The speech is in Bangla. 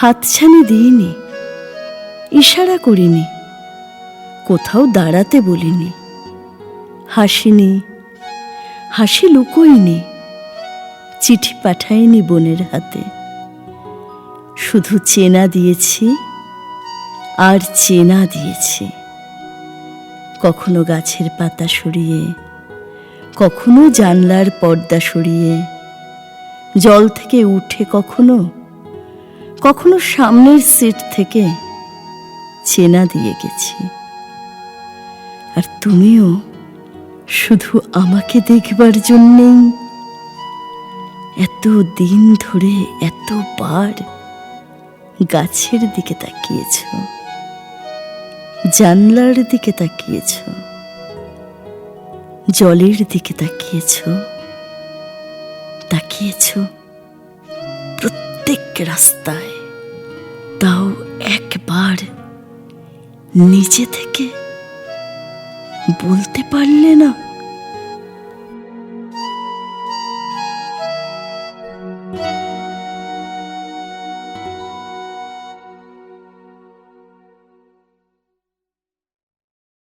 হাতছানি দিইনি, ইশারা করিনি, কোথাও দাঁড়াতে বলিনি। হাসিনি, হাসি লুকোইনি চিঠি পাঠাইনি বোনের হাতে। শুধু চেনা দিয়েছি আর চেনা দিয়েছি। কখনো গাছের পাতা সরিয়ে, কখনো জানলার পর্দা সরিয়ে, জল থেকে উঠে কখনো কখনো সামনের সিট থেকে চেনা দিয়ে গেছি। আর তুমিও শুধু আমাকে দেখবার জন্যেই এত দিন ধরে এতবার গাছের দিকে তাকিয়েছ, জানলার দিকে তাকিয়েছ, জলের দিকে তাকিয়েছ তাকিয়েছ প্রত্যেক রাস্তায় তাও একবার নিজে থেকে বলতে পারলে না